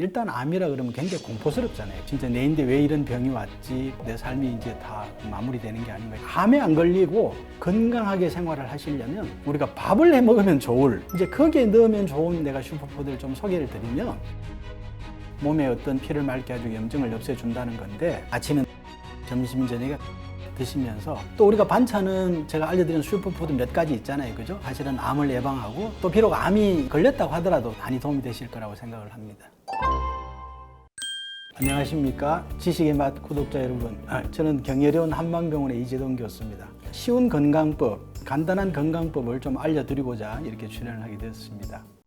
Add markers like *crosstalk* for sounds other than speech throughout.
일단 암이라 그러면 굉장히 공포스럽잖아요. 진짜 내인데 왜 이런 병이 왔지? 내 삶이 이제 다 마무리되는 게 아닌가. 암에 안 걸리고 건강하게 생활을 하시려면 우리가 밥을 해 먹으면 좋을 이제 거기에 넣으면 좋은 내가 슈퍼푸드를 좀 소개를 드리면 몸에 어떤 피를 맑게 해주고 염증을 없애준다는 건데 아침에 점심 저녁에 드시면서 또 우리가 반찬은 제가 알려드린 슈퍼푸드 몇 가지 있잖아요. 그죠? 사실은 암을 예방하고 또 비록 암이 걸렸다고 하더라도 많이 도움이 되실 거라고 생각을 합니다. 안녕하십니까. 지식의 맛 구독자 여러분. 아, 저는 경예려원 한방병원의 이재동 교수입니다. 쉬운 건강법, 간단한 건강법을 좀 알려드리고자 이렇게 출연을 하게 되었습니다.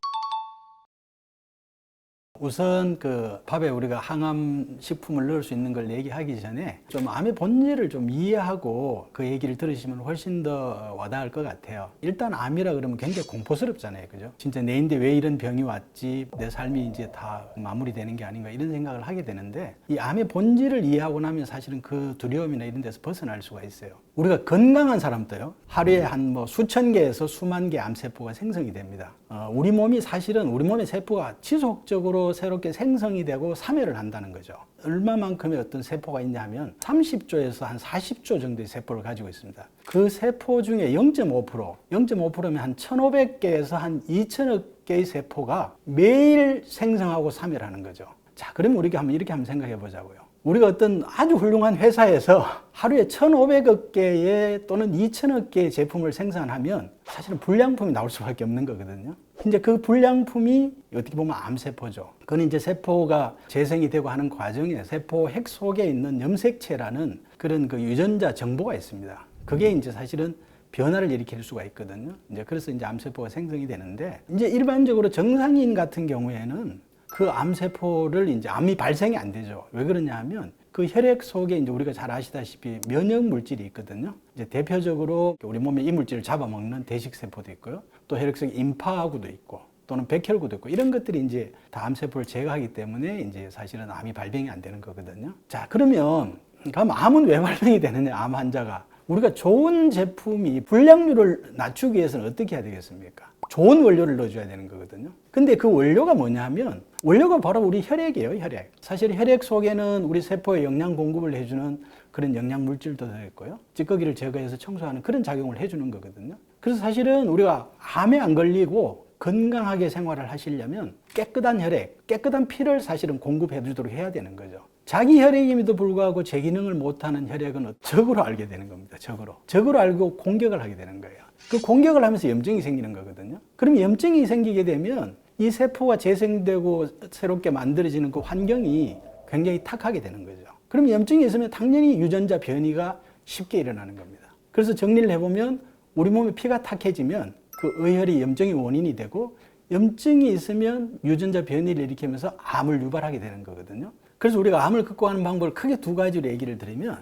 우선 그 밥에 우리가 항암 식품을 넣을 수 있는 걸 얘기하기 전에 좀 암의 본질을 좀 이해하고 그 얘기를 들으시면 훨씬 더 와닿을 것 같아요. 일단 암이라 그러면 굉장히 공포스럽잖아요. 그죠? 진짜 내인데 왜 이런 병이 왔지? 내 삶이 이제 다 마무리되는 게 아닌가 이런 생각을 하게 되는데 이 암의 본질을 이해하고 나면 사실은 그 두려움이나 이런 데서 벗어날 수가 있어요. 우리가 건강한 사람도요. 하루에 한 뭐 수천 개에서 수만 개 암세포가 생성이 됩니다. 어, 우리 몸이 사실은 우리 몸의 세포가 지속적으로 새롭게 생성이 되고 사멸을 한다는 거죠. 얼마만큼의 어떤 세포가 있냐면 30조에서 한 40조 정도의 세포를 가지고 있습니다. 그 세포 중에 0.5%, 0.5%면 한 1,500개에서 한 2천억 개의 세포가 매일 생성하고 사멸하는 거죠. 자, 그러면 우리가 한번 이렇게 한번 생각해 보자고요. 우리가 어떤 아주 훌륭한 회사에서 하루에 1,500억 개의 또는 2천억 개의 제품을 생산하면 사실은 불량품이 나올 수밖에 없는 거거든요. 이제 그 불량품이 어떻게 보면 암세포죠. 그건 이제 세포가 재생이 되고 하는 과정에 세포 핵 속에 있는 염색체라는 그런 그 유전자 정보가 있습니다. 그게 이제 사실은 변화를 일으킬 수가 있거든요. 이제 그래서 이제 암세포가 생성이 되는데 이제 일반적으로 정상인 같은 경우에는 그 암세포를 이제 암이 발생이 안 되죠. 왜 그러냐 하면 그 혈액 속에 이제 우리가 잘 아시다시피 면역 물질이 있거든요. 이제 대표적으로 우리 몸에 이 물질을 잡아먹는 대식세포도 있고요. 또 혈액 속에 임파구도 있고 또는 백혈구도 있고 이런 것들이 이제 다 암세포를 제거하기 때문에 이제 사실은 암이 발병이 안 되는 거거든요. 자, 그러면 그럼 암은 왜 발병이 되느냐, 암 환자가. 우리가 좋은 제품이 불량률을 낮추기 위해서는 어떻게 해야 되겠습니까? 좋은 원료를 넣어줘야 되는 거거든요. 근데 그 원료가 뭐냐 하면 원료가 바로 우리 혈액이에요, 혈액. 사실 혈액 속에는 우리 세포에 영양 공급을 해주는 그런 영양 물질도 들어있고요. 찌꺼기를 제거해서 청소하는 그런 작용을 해주는 거거든요. 그래서 사실은 우리가 암에 안 걸리고 건강하게 생활을 하시려면 깨끗한 혈액, 깨끗한 피를 사실은 공급해 주도록 해야 되는 거죠. 자기 혈액임에도 불구하고 제 기능을 못하는 혈액은 적으로 알게 되는 겁니다. 적으로. 적으로 알고 공격을 하게 되는 거예요. 그 공격을 하면서 염증이 생기는 거거든요. 그럼 염증이 생기게 되면 이 세포가 재생되고 새롭게 만들어지는 그 환경이 굉장히 탁하게 되는 거죠. 그럼 염증이 있으면 당연히 유전자 변이가 쉽게 일어나는 겁니다. 그래서 정리를 해보면 우리 몸에 피가 탁해지면 그 의혈이 염증의 원인이 되고 염증이 있으면 유전자 변이를 일으키면서 암을 유발하게 되는 거거든요. 그래서 우리가 암을 극복하는 방법을 크게 두 가지로 얘기를 드리면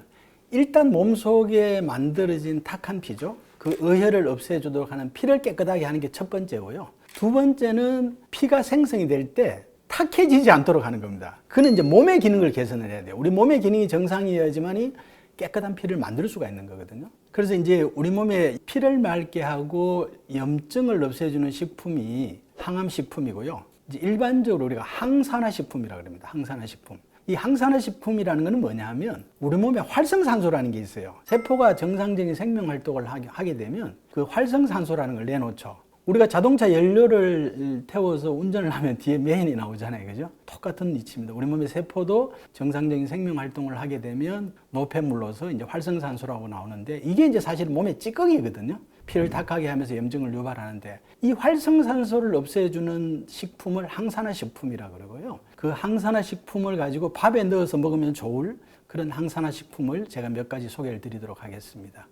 일단 몸 속에 만들어진 탁한 피죠. 그 의혈을 없애주도록 하는 피를 깨끗하게 하는 게 첫 번째고요. 두 번째는 피가 생성이 될 때 탁해지지 않도록 하는 겁니다. 그는 이제 몸의 기능을 개선을 해야 돼요. 우리 몸의 기능이 정상이어야지만이 깨끗한 피를 만들 수가 있는 거거든요. 그래서 이제 우리 몸에 피를 맑게 하고 염증을 없애주는 식품이 항암 식품이고요. 이제 일반적으로 우리가 항산화 식품이라고 합니다. 항산화 식품. 이 항산화식품이라는 것은 뭐냐 하면 우리 몸에 활성산소라는 게 있어요. 세포가 정상적인 생명 활동을 하게 되면 그 활성산소라는 걸 내놓죠. 우리가 자동차 연료를 태워서 운전을 하면 뒤에 메인이 나오잖아요. 그죠? 똑같은 이치입니다. 우리 몸의 세포도 정상적인 생명 활동을 하게 되면 노폐물로서 이제 활성산소라고 나오는데 이게 이제 사실 몸의 찌꺼기거든요. 피를 탁하게 하면서 염증을 유발하는데 이 활성산소를 없애주는 식품을 항산화 식품이라 그러고요. 그 항산화 식품을 가지고 밥에 넣어서 먹으면 좋을 그런 항산화 식품을 제가 몇 가지 소개를 드리도록 하겠습니다.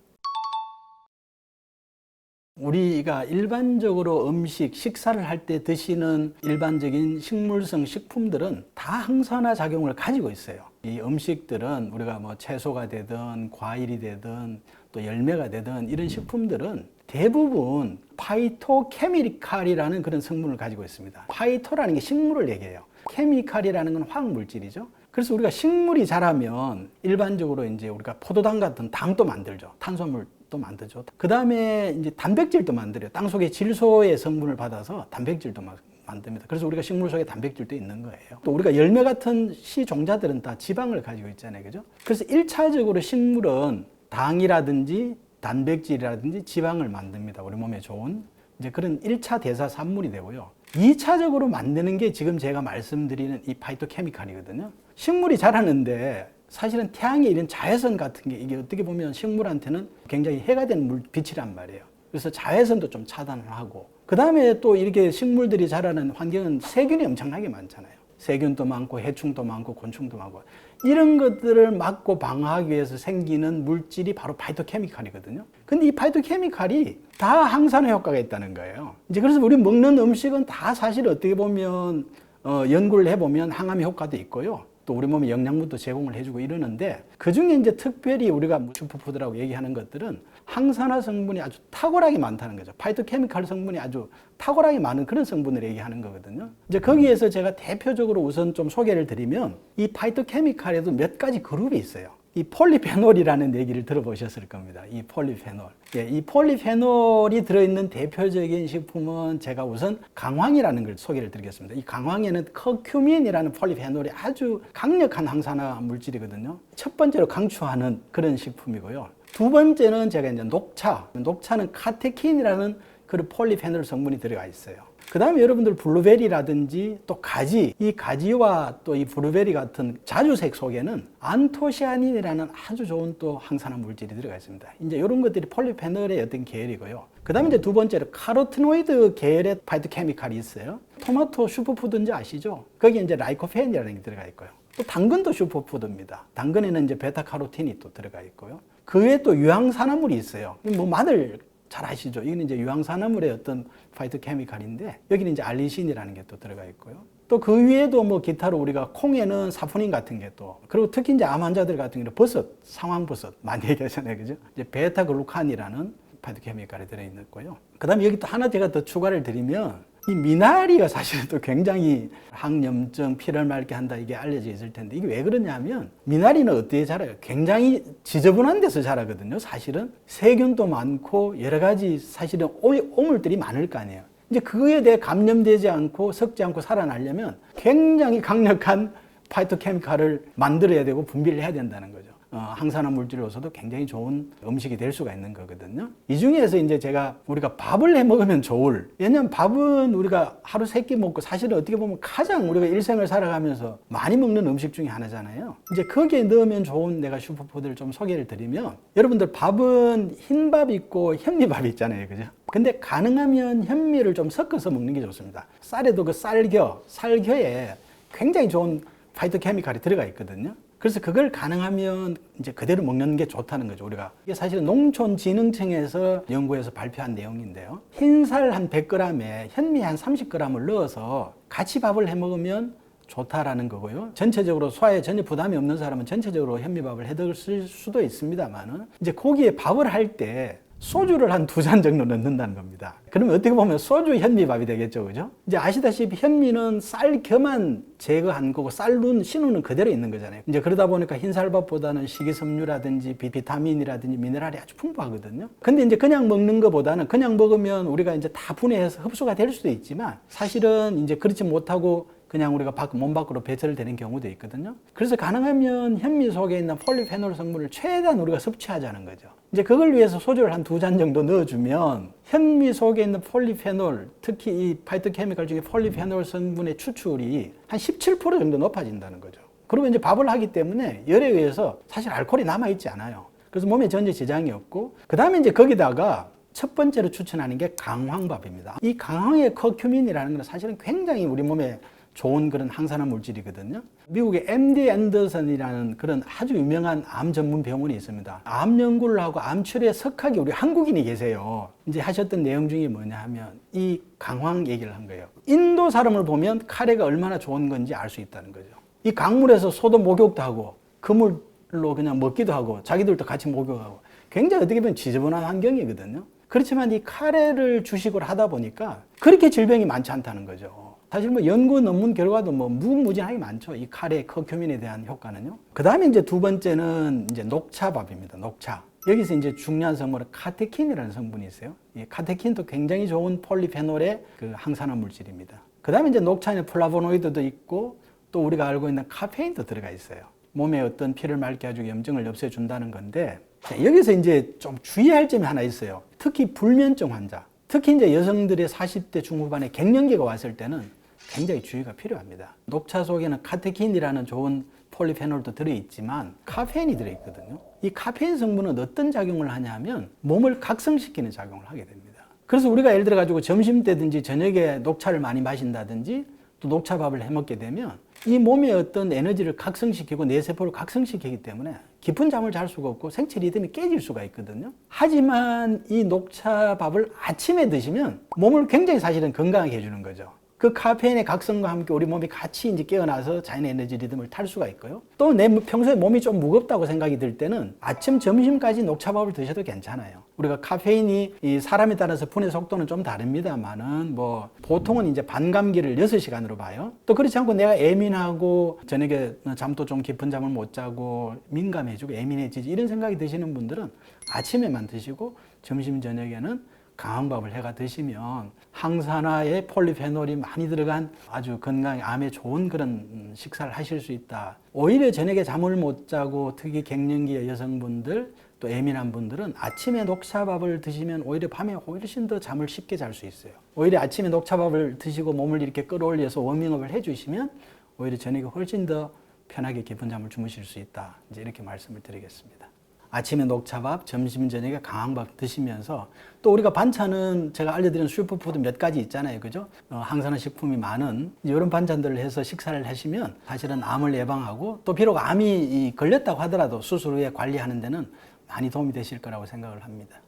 우리가 일반적으로 음식, 식사를 할 때 드시는 일반적인 식물성 식품들은 다 항산화 작용을 가지고 있어요. 이 음식들은 우리가 뭐 채소가 되든 과일이 되든 또 열매가 되든 이런 식품들은 대부분 파이토케미칼이라는 그런 성분을 가지고 있습니다. 파이토라는 게 식물을 얘기해요. 케미칼이라는 건 화학물질이죠. 그래서 우리가 식물이 자라면 일반적으로 이제 우리가 포도당 같은 당도 만들죠. 탄수화물도 만들죠. 그 다음에 이제 단백질도 만들어요. 땅 속에 질소의 성분을 받아서 단백질도 막 만듭니다. 그래서 우리가 식물 속에 단백질도 있는 거예요. 또 우리가 열매 같은 씨 종자들은 다 지방을 가지고 있잖아요. 그죠? 그래서 일차적으로 식물은 당이라든지 단백질이라든지 지방을 만듭니다. 우리 몸에 좋은 이제 그런 일차 대사 산물이 되고요. 이차적으로 만드는 게 지금 제가 말씀드리는 이 파이토케미칼이거든요. 식물이 자라는데 사실은 태양의 이런 자외선 같은 게 이게 어떻게 보면 식물한테는 굉장히 해가 되는 물, 빛이란 말이에요. 그래서 자외선도 좀 차단을 하고 그 다음에 또 이렇게 식물들이 자라는 환경은 세균이 엄청나게 많잖아요. 세균도 많고 해충도 많고 곤충도 많고 이런 것들을 막고 방어하기 위해서 생기는 물질이 바로 파이토케미칼이거든요. 근데 이 파이토케미칼이 다 항산화 효과가 있다는 거예요. 이제 그래서 우리 먹는 음식은 다 사실 어떻게 보면 어, 연구를 해보면 항암 효과도 있고요. 또 우리 몸에 영양분도 제공을 해주고 이러는데 그 중에 이제 특별히 우리가 슈퍼푸드라고 얘기하는 것들은 항산화 성분이 아주 탁월하게 많다는 거죠. 파이토케미칼 성분이 아주 탁월하게 많은 그런 성분을 얘기하는 거거든요. 이제 거기에서 제가 대표적으로 우선 좀 소개를 드리면 이 파이토케미칼에도 몇 가지 그룹이 있어요. 이 폴리페놀이라는 얘기를 들어보셨을 겁니다. 이 폴리페놀. 예, 이 폴리페놀이 들어있는 대표적인 식품은 제가 우선 강황이라는 걸 소개를 드리겠습니다. 이 강황에는 커큐민이라는 폴리페놀이 아주 강력한 항산화 물질이거든요. 첫 번째로 강추하는 그런 식품이고요. 두 번째는 제가 이제 녹차. 녹차는 카테킨이라는 그런 폴리페놀 성분이 들어가 있어요. 그 다음에 여러분들 블루베리라든지 또 가지, 이 가지와 또 이 블루베리 같은 자주색 속에는 안토시아닌이라는 아주 좋은 또 항산화 물질이 들어가 있습니다. 이제 이런 것들이 폴리페놀의 어떤 계열이고요. 그 다음에 이제 두 번째로 카로티노이드 계열의 파이토케미칼이 있어요. 토마토 슈퍼푸드인지 아시죠? 거기에 이제 라이코펜이라는 게 들어가 있고요. 또 당근도 슈퍼푸드입니다. 당근에는 이제 베타카로틴이 또 들어가 있고요. 그 외에 또 유황산화물이 있어요. 뭐 마늘 잘 아시죠? 이건 이제 유황산화물의 어떤 파이토케미칼인데 여기는 이제 알리신이라는 게 또 들어가 있고요. 또 그 위에도 뭐 기타로 우리가 콩에는 사포닌 같은 게 또 그리고 특히 이제 암 환자들 같은 경우는 버섯, 상황버섯 많이 *laughs* 얘기하잖아요. 그죠? 이제 베타글루칸이라는 파이토케미칼이 들어 있고요. 그다음에 여기 또 하나 제가 더 추가를 드리면 이 미나리가 사실은 또 굉장히 항염증, 피를 맑게 한다 이게 알려져 있을 텐데 이게 왜 그러냐면 미나리는 어디에 자라요? 굉장히 지저분한 데서 자라거든요. 사실은 세균도 많고 여러 가지 사실은 오- 오물들이 많을 거 아니에요. 이제 그거에 대해 감염되지 않고 섞지 않고 살아나려면 굉장히 강력한 파이토케미칼을 만들어야 되고 분비를 해야 된다는 거죠. 어, 항산화 물질로서도 굉장히 좋은 음식이 될 수가 있는 거거든요. 이 중에서 이제 제가 우리가 밥을 해 먹으면 좋을. 왜냐면 밥은 우리가 하루 세 끼 먹고 사실은 어떻게 보면 가장 우리가 일생을 살아가면서 많이 먹는 음식 중에 하나잖아요. 이제 거기에 넣으면 좋은 내가 슈퍼푸드를 좀 소개를 드리면 여러분들 밥은 흰밥 있고 현미밥 있잖아요. 그죠? 근데 가능하면 현미를 좀 섞어서 먹는 게 좋습니다. 쌀에도 그 쌀겨, 살겨에 굉장히 좋은 파이토케미칼이 들어가 있거든요. 그래서 그걸 가능하면 이제 그대로 먹는 게 좋다는 거죠, 우리가. 이게 사실은 농촌진흥청에서 연구해서 발표한 내용인데요. 흰쌀 한 100g에 현미 한 30g을 넣어서 같이 밥을 해 먹으면 좋다라는 거고요. 전체적으로 소화에 전혀 부담이 없는 사람은 전체적으로 현미밥을 해 드실 수도 있습니다만은 이제 거기에 밥을 할 때 소주를 한 두 잔 정도 넣는다는 겁니다. 그러면 어떻게 보면 소주 현미밥이 되겠죠, 그죠? 이제 아시다시피 현미는 쌀겨만 제거한 거고 쌀룬 신우는 그대로 있는 거잖아요. 이제 그러다 보니까 흰쌀밥보다는 식이섬유라든지 비- 비타민이라든지 미네랄이 아주 풍부하거든요. 근데 이제 그냥 먹는 것보다는 그냥 먹으면 우리가 이제 다 분해해서 흡수가 될 수도 있지만 사실은 이제 그렇지 못하고 그냥 우리가 밖, 몸 밖으로 배설되는 경우도 있거든요. 그래서 가능하면 현미 속에 있는 폴리페놀 성분을 최대한 우리가 섭취하자는 거죠. 이제 그걸 위해서 소주를 한 두 잔 정도 넣어주면 현미 속에 있는 폴리페놀, 특히 이 파이토케미칼 중에 폴리페놀 성분의 추출이 한 17% 정도 높아진다는 거죠. 그러면 이제 밥을 하기 때문에 열에 의해서 사실 알코올이 남아있지 않아요. 그래서 몸에 전혀 지장이 없고, 그 다음에 이제 거기다가 첫 번째로 추천하는 게 강황밥입니다. 이 강황의 커큐민이라는 건 사실은 굉장히 우리 몸에 좋은 그런 항산화 물질이거든요. 미국의 MD 앤더슨이라는 그런 아주 유명한 암 전문 병원이 있습니다. 암 연구를 하고 암 치료에 석학이 우리 한국인이 계세요. 이제 하셨던 내용 중에 뭐냐 하면 이 강황 얘기를 한 거예요. 인도 사람을 보면 카레가 얼마나 좋은 건지 알 수 있다는 거죠. 이 강물에서 소도 목욕도 하고 그물로 그냥 먹기도 하고 자기들도 같이 목욕하고 굉장히 어떻게 보면 지저분한 환경이거든요. 그렇지만 이 카레를 주식으로 하다 보니까 그렇게 질병이 많지 않다는 거죠. 사실 뭐 연구 논문 결과도 뭐 무궁무진하게 많죠. 이 카레 커큐민에 대한 효과는요. 그 다음에 이제 두 번째는 이제 녹차밥입니다. 녹차. 여기서 이제 중요한 성분은 카테킨이라는 성분이 있어요. 이 카테킨도 굉장히 좋은 폴리페놀의 그 항산화 물질입니다. 그 다음에 이제 녹차에는 플라보노이드도 있고 또 우리가 알고 있는 카페인도 들어가 있어요. 몸에 어떤 피를 맑게 해주고 염증을 없애준다는 건데 자, 여기서 이제 좀 주의할 점이 하나 있어요. 특히 불면증 환자, 특히 이제 여성들의 40대 중후반에 갱년기가 왔을 때는 굉장히 주의가 필요합니다. 녹차 속에는 카테킨이라는 좋은 폴리페놀도 들어있지만 카페인이 들어있거든요. 이 카페인 성분은 어떤 작용을 하냐면 몸을 각성시키는 작용을 하게 됩니다. 그래서 우리가 예를 들어 가지고 점심 때든지 저녁에 녹차를 많이 마신다든지 또 녹차밥을 해 먹게 되면 이 몸의 어떤 에너지를 각성시키고 뇌세포를 각성시키기 때문에 깊은 잠을 잘 수가 없고 생체 리듬이 깨질 수가 있거든요. 하지만 이 녹차밥을 아침에 드시면 몸을 굉장히 사실은 건강하게 해주는 거죠. 그 카페인의 각성과 함께 우리 몸이 같이 이제 깨어나서 자연의 에너지 리듬을 탈 수가 있고요. 또 내 평소에 몸이 좀 무겁다고 생각이 들 때는 아침, 점심까지 녹차밥을 드셔도 괜찮아요. 우리가 카페인이 이 사람에 따라서 분해 속도는 좀 다릅니다만은 뭐 보통은 이제 반감기를 6시간으로 봐요. 또 그렇지 않고 내가 예민하고 저녁에 잠도 좀 깊은 잠을 못 자고 민감해지고 예민해지지 이런 생각이 드시는 분들은 아침에만 드시고 점심 저녁에는 강한 밥을 해가 드시면 항산화에 폴리페놀이 많이 들어간 아주 건강에 암에 좋은 그런 음, 식사를 하실 수 있다. 오히려 저녁에 잠을 못 자고 특히 갱년기 여성분들 또 예민한 분들은 아침에 녹차밥을 드시면 오히려 밤에 훨씬 더 잠을 쉽게 잘 수 있어요. 오히려 아침에 녹차밥을 드시고 몸을 이렇게 끌어올려서 워밍업을 해주시면 오히려 저녁에 훨씬 더 편하게 깊은 잠을 주무실 수 있다. 이제 이렇게 말씀을 드리겠습니다. 아침에 녹차밥, 점심 저녁에 강황밥 드시면서 또 우리가 반찬은 제가 알려드린 슈퍼푸드 몇 가지 있잖아요, 그죠? 어, 항산화 식품이 많은 이런 반찬들을 해서 식사를 하시면 사실은 암을 예방하고 또 비록 암이 이 걸렸다고 하더라도 수술 후에 관리하는 데는 많이 도움이 되실 거라고 생각을 합니다.